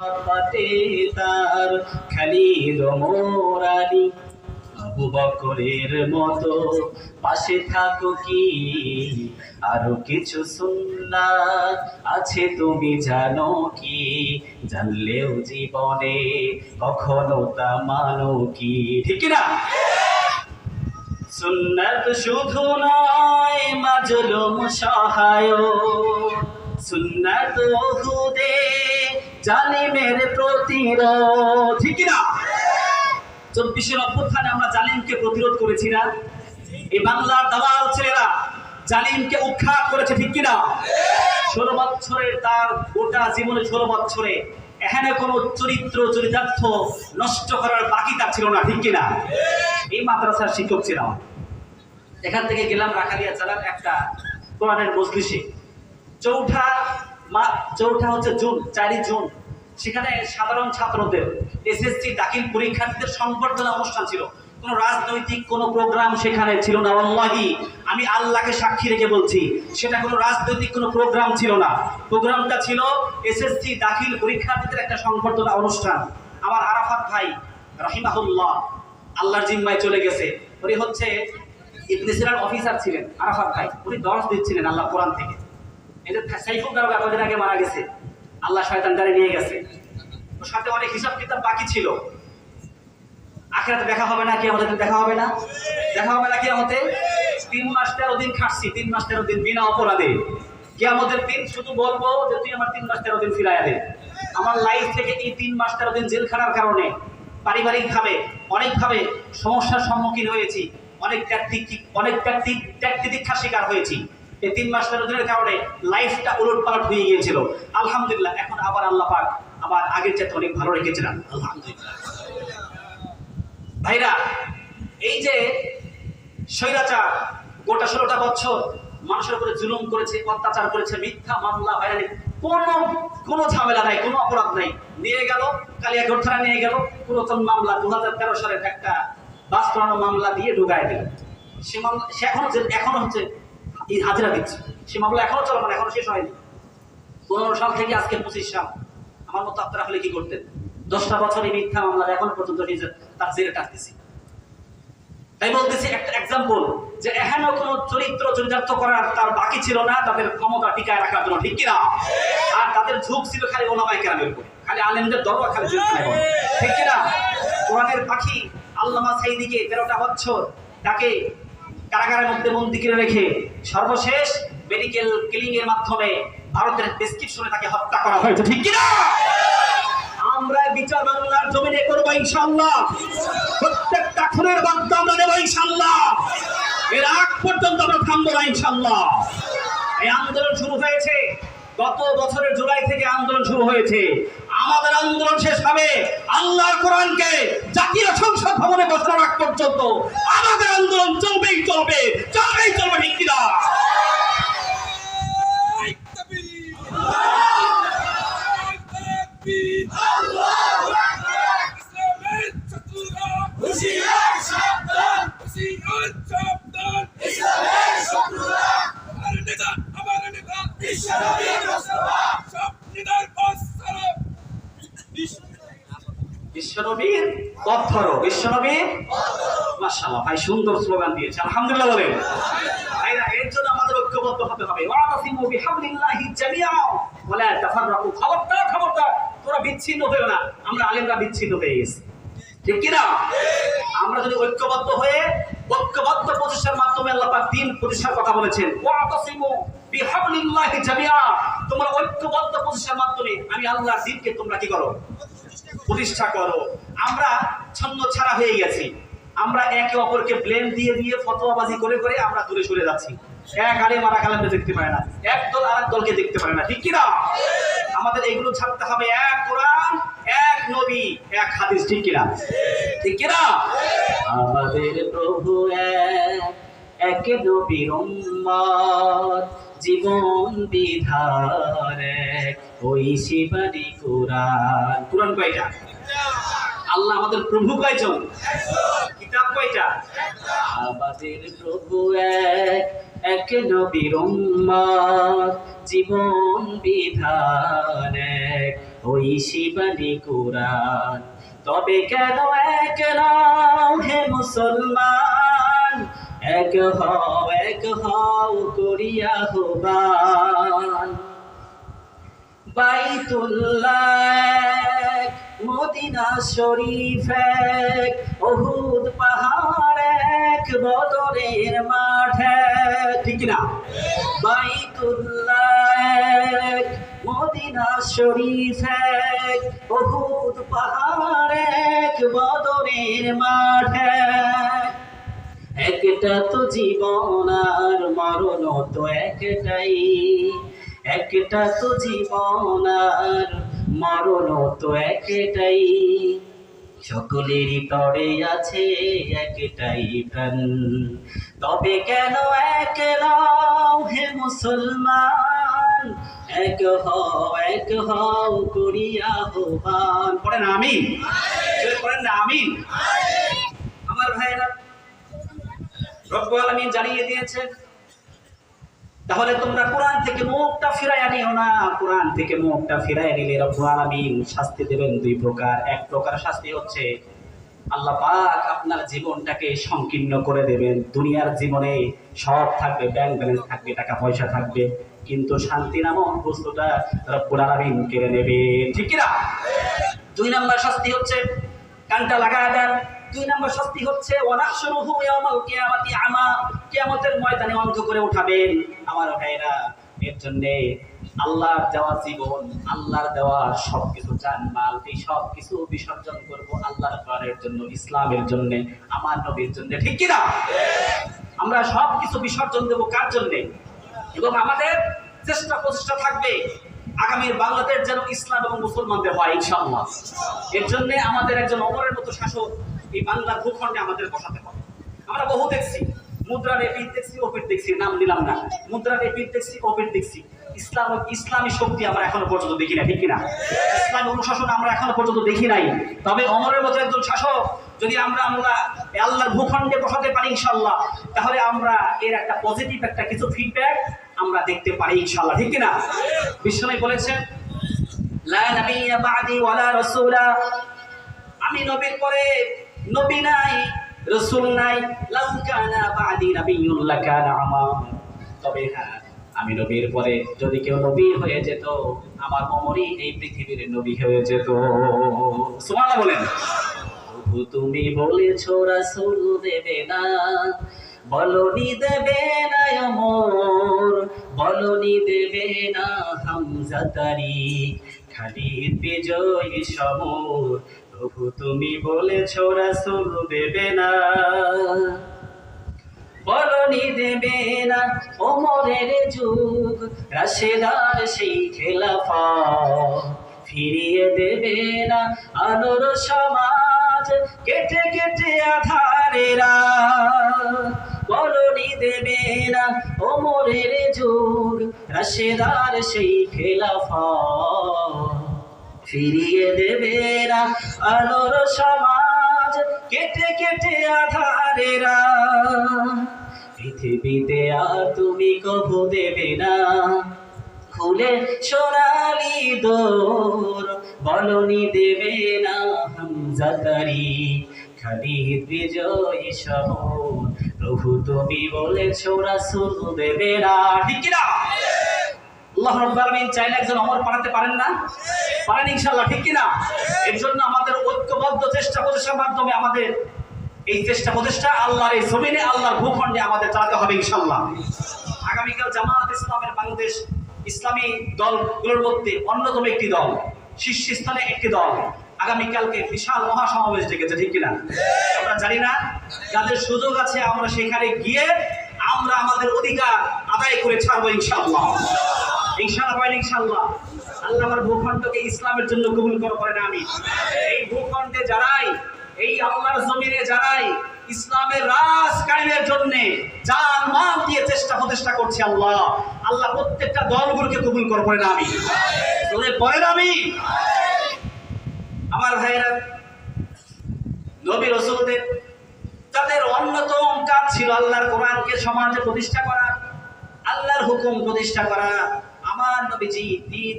তার খালিদ মোরালি আবু বকরের মতো পাশে থাকো কি? আরও কিছু সুন্না আছে তুমি জানো কি? জানলেও জীবনে কখনো তা মানো কি? ঠিক না সুন্নাত শুধু নয়, মাজলুম সহায় সুন্নাত ওহুদে জালিমের প্রতিরোধ। ঠিক না চব্বিশের অভ্যুত্থানে আমরা জালিমকে প্রতিরোধ করেছি না। এই বাংলার দালাল ছেলেরা জালিমকে উৎখাত করেছে, ঠিক কিনা? ষোলো বছরের তার গোটা জীবনে ষোলো বছরে এখানে কোনো চরিত্র, চরিতার্থ নষ্ট করার বাকি তার ছিল না, ঠিক কিনা? এই মাদ্রাসার শিক্ষক ছিলাম। এখান থেকে গেলাম রাখালিয়া চালার একটা কোরআনের মজলিসে। চৌঠা মা, চৌঠা হচ্ছে জুন, চারই জুন। সেখানে সাধারণ ছাত্রদের এসএসসি দাখিল পরীক্ষার্থীদের সংবর্ধনা অনুষ্ঠান ছিল। কোনো রাজনৈতিক কোনো প্রোগ্রাম সেখানে ছিল না আল্লাহি আমি আল্লাহকে সাক্ষী রেখে বলছি, সেটা কোনো রাজনৈতিক কোনো প্রোগ্রাম ছিল না। প্রোগ্রামটা ছিল এসএসসি দাখিল পরীক্ষার্থীদের একটা সংবর্ধনা অনুষ্ঠান। আমার আরাফাত ভাই, রাহিমাহুল্লাহ, আল্লাহর জিম্মায় চলে গেছে। উনি হচ্ছে অফিসার ছিলেন, আরাফাত ভাই। উনি দর্শ দিচ্ছিলেন আল্লাহ কোরআন থেকে। এই আগে মারা গেছে, আল্লাহ শয়তান নিয়ে গেছে। সাথে অনেক হিসাব কিতাব বাকি ছিল। আখেরাতে দেখা হবে না কি আমাদের দেখা হবে না। দেখা হবে না কি তিন মাস তেরো দিন খাটছি, তিন মাস তেরো দিন বিনা অপরাধে। কি আমাদের দিন শুধু বলব যে তুই আমার তিন মাস তেরো দিন ফিরাইয়া দে। আমার লাইফ থেকে এই তিন মাস তেরো দিন জেল খাটার কারণে পারিবারিকভাবে, অনেকভাবে সমস্যার সম্মুখীন হয়েছি। অনেক ট্যাকটিক অনেক ট্যাকটিক ট্যাকটিক্ষার শিকার হয়েছি। এই তিন মাস তেরো দিনের কারণে লাইফটা উলট পালট হয়ে গিয়েছিল। আলহামদুলিল্লাহ, এখন আবার আল্লাহ পাক আবার আগের চাইতে অনেক ভালো রেখেছিলাম আলহামদুলিল্লাহ। ভাইরা, এই যে স্বৈরাচার, গোটা ষোলোটা বছর মানুষের উপরে জুলুম করেছে, অত্যাচার করেছে, মিথ্যা মামলা হয়রানি কোনো কোনো ঝামেলা নাই, কোনো অপরাধ নাই। নিয়ে গেল কালিয়া গোর্থারা নিয়ে গেল, পুরাতন মামলা দু হাজার তেরো সালের একটা বাস করানো মামলা দিয়ে ঢুকায় দিল। সে মামলা সে এখনও এখনও হচ্ছে এই হাজিরা দিচ্ছে। সে মামলা এখনও চলমান এখনও শেষ হয়নি। পনেরো সাল থেকে আজকে পঁচিশ সাল। আমার মতো আপনারা হলে কি করতেন? দশটা বছর এই মিথ্যা মামলা এখনও পর্যন্ত তার জেলে টাকতেছি তাই বলতেছি, একটা এক্সাম্পল যে এখানে কোনো চরিত্র চরিতার্থ করার তার বাকি ছিল না, তাদের ক্ষমতা টিকায় রাখার জন্য ঠিক কিনা? আর তাদের ঝুঁক ছিল খালি ওলামাই কেরামের উপর। খালি আলেমদের দরবার খালি। ঠিক কিনা? কোরআনের পাখি আল্লামা সাইদিকে তেরোটা বছর তাকে কারাগারের মধ্যে বন্দি করে রেখে সর্বশেষ মেডিকেল কিলিং এর মাধ্যমে ভারতের প্রেসক্রিপশনে তাকে হত্যা করা হয়েছে। ঠিক কিনা? আমরা বিচার বাংলার জমিনে করব ইনশাল্লাহ প্রত্যেকটা খুনের বার্তা আমরা নেব ইনশাল্লাহ এর আগ পর্যন্ত আমরা থামবো না ইনশাল্লাহ এই আন্দোলন শুরু হয়েছে। গত বছরের জুলাই থেকে আন্দোলন শুরু হয়েছে। আমাদের আন্দোলন শেষ হবে। আল্লাহর কোরআনকে জাতীয় সংসদ ভবনে বসানোর আগ পর্যন্ত আমাদের আন্দোলন চলবেই চলবে চলবেই চলবে ঠিক বিশ্বনবীর বিশ্বনবীর ভাই সুন্দর স্লোগান দিয়েছে, আলহামদুলিল্লাহ ভাইরা, এর জন্য আমাদের ঐক্যবদ্ধ হতে হবে। ওয়াতাসিমু বিহাবলিল্লাহি জামিআ। তাফাররাকু, খবরদার খবরদার। তোরা বিচ্ছিন্ন হয়েও না, আমরা আলেমরা বিচ্ছিন্ন হয়ে গেছি। ঠিক কি না? আমরা যদি ঐক্যবদ্ধ হয়ে ঐক্যবদ্ধ প্রচেষ্টার মাধ্যমে আল্লাহ পাক দিন প্রতিষ্ঠার কথা বলেছেন। ওয়াতাসিমু বিহাবলিল্লাহি জামিআ। তোমরা ঐক্যবদ্ধ প্রচেষ্টার মাধ্যমে আমি আল্লাহর দিনকে তোমরা কি করো? প্রতিষ্ঠা করো। আমরা ছন্ন ছাড়া হয়ে গেছি। আমরা একে অপরকে ব্লেম দিয়ে দিয়ে ফতোয়াবাজি করে করে আমরা দূরে সরে যাচ্ছি। এক আলে মারা কালামকে দেখতে পারে না। এক দল দলকে দেখতে পারে না। ঠিক কিনা আমাদের এগুলো ছাড়তে হবে এক কোরআন, এক নবী, এক হাদিস। ঠিক কিনা ঠিক কিনা আমাদের প্রভু এক এক নবীর উম্মত। জীবন এক। ওই শিবানী কোরআন। কোরআন কয়টা? আল্লাহ আমাদের প্রভু কয়জন? কিতাব কয়টা? আমাদের প্রভু এক। এক নবীর উম্মত জীবন বিধান এক। ওই শিবানী কুরআন। তবে কেন এক নাও হে মুসলমান? এক হও এক হও করিয়া হবান বাইতুল্লাহ মদিনা শরীফ এক, অহুদ পাহাড় এক বদরের মাঠ। ঠিক না বাইতুল্লাহ মদিনা শরীফ এক, অহুদ পাহাড় এক বদরের মাঠ। একটা তো জীবন আর মরণ তো একটাই। একটা তো জীবন আর মরণ তো একটাই। সকলেরই তরে আছে একটাই প্রাণ। তবে কেন এক নাও হে মুসলমান? এক হও এক হও করিয়া হবান পড়েন আমিন। পড়েন না আমিন। আমার ভাইরা রব্বুল আলামিন জানিয়ে দিয়েছেন। তাহলে তোমরা কোরআন থেকে মুখটা ফিরাইয়া নিও না। কোরআন থেকে মুখটা ফিরাইয়া নিলে রব্বুল আলামিন শাস্তি দেবেন দুই প্রকার। এক প্রকার শাস্তি হচ্ছে আল্লাহ পাক আপনার জীবনটাকে সংকীর্ণ করে দেবেন। দুনিয়ার জীবনে সব থাকবে ব্যাংক ব্যালেন্স থাকবে, টাকা পয়সা থাকবে। কিন্তু শান্তি নামক বস্তুটা রব্বুল আলামিন কেড়ে নেবে ঠিক কি না দুই নাম্বার শাস্তি হচ্ছে কানটা লাগায় দেন। দুই নম্বর শাস্তি হচ্ছে, ওয়ানাহশুরুহু ময়দানে অন্ধ করে উঠাবেন। আমার ভাইরা এর জন্য আল্লাহর দেওয়া জীবন, আল্লাহর দেওয়া সবকিছু জানমাল এই সব কিছু বিসর্জন করব আল্লাহর কোরআনের জন্য, ইসলামের জন্য, আমার নবীর জন্য। ঠিক কি না আমরা সব কিছু বিসর্জন দেব কার জন্য? এবং আমাদের চেষ্টা প্রচেষ্টা থাকবে আগামীর বাংলাদেশ যেন ইসলাম এবং মুসলমানদের হয়, ইনশাআল্লাহ। এর জন্য আমাদের একজন অমরের মতো শাসক এই বাংলার ভূখণ্ডে আমাদের বসাতে হবে। আমরা বহু দেখছি, মুদ্রার এপিট দেখছি ওপিট দেখছি, নাম দিলাম না। মুদ্রার এপিট দেখছি ওপিট দেখছি। ইসলাম, ইসলামী শক্তি আমরা এখনও পর্যন্ত দেখি না ঠিক কিনা? ইসলামী অনুশাসন আমরা এখনও পর্যন্ত দেখি নাই। তবে অমরের মতো একজন শাসক, যদি আমরা আমরা আল্লাহর ভূখণ্ডে বসাতে পারি ইনশাল্লাহ তাহলে আমরা এর একটা পজিটিভ একটা কিছু ফিডব্যাক আমরা দেখতে পারি ইনশাল্লাহ ঠিক কিনা? বিশ্বনবী বলেছেন, লা নাবিয়্যা বা'দি ওয়ালা রাসূলা। আমি নবীর পরে নবী নাই, রসুল নাই, লাউ কানা বা'দি নাবিয়্যুন লাকানা আমার তবে হ্যাঁ আমি নবীর পরে যদি কেউ নবী হয়ে যেত, আমার অমরই এই পৃথিবীর নবী হয়ে যেত। সুবহানাল্লাহ বলেন। তুমি বলেছ, রাসূল দেবে না, বলনি দেবে না অমর, বলনি দেবে না হামজা তারি, খালিদ বিজয়ী সমর প্রভু তুমি বলেছ রাসূল দেবে না। বলনি দেবে না ওমরের যুগ, রাশেদার সেই খেলাফা। ফিরিয়ে দেবে না আলোর সমাজ, কেটে কেটে আধারেরা। বলনি দেবে না ওমরের যুগ, রাশেদার সেই খেলাফা। ফিরিয়ে দেবে না আলোর সমাজ। কেটে কেটে আধারেরা পৃথিবীতে আর তুমি কবু দেবে না। খুলে সোনালি দোর, বলনি দেবে না হামজাতারি খালিদ বিজয়ী শহর, প্রভু তুমি বলেছ রাসূল দেবে না। ঠিক কি না আল্লাহ আলামিন চাইলে একজন অমর পাঠাতে পারেন না? পারেন ইনশাআল্লাহ, ঠিক কি না এর জন্য আমাদের ঐক্যবদ্ধ চেষ্টা প্রচেষ্টার মাধ্যমে আমাদের এই চেষ্টা প্রচেষ্টা আল্লাহর এই জমিনে, আল্লাহর ভূখণ্ডে আমাদের চালাতে হবে ইনশাআল্লাহ। আগামীকাল জামাত ইসলামের বাংলাদেশ ইসলামী দলগুলোর মধ্যে অন্যতম একটি দল, শীর্ষস্থানে একটি দল। আগামীকালকে বিশাল মহাসমাবেশ ডেকেছে, ঠিক কিনা? আমরা জানি না, যাদের সুযোগ আছে আমরা সেখানে গিয়ে আমরা আমাদের অধিকার আদায় করে ছাড়বো ইনশাআল্লাহ। ইনশাআল্লাহ বলেন ইনশাআল্লাহ। আল্লাহ আমার ভূখণ্ডকে ইসলামের জন্য কবুল করে করেন আমি এই ভূখণ্ডে যারাই, এই আল্লাহর জমিনে যারাই ইসলামের রাজ কায়েমের জন্য জান, মাল দিয়ে চেষ্টা প্রচেষ্টা করছে আল্লাহ আল্লাহ প্রত্যেকটা দলগুলোকে কবুল করে করেন আমি তোদের পরেন আমি আমার ভাইয়েরা, নবী রসুলদের, তাদের অন্যতম কাজ ছিল আল্লাহর কোরআনকে সমাজে প্রতিষ্ঠা করা, আল্লাহর হুকুম প্রতিষ্ঠা করা। আমার নবীজি তিন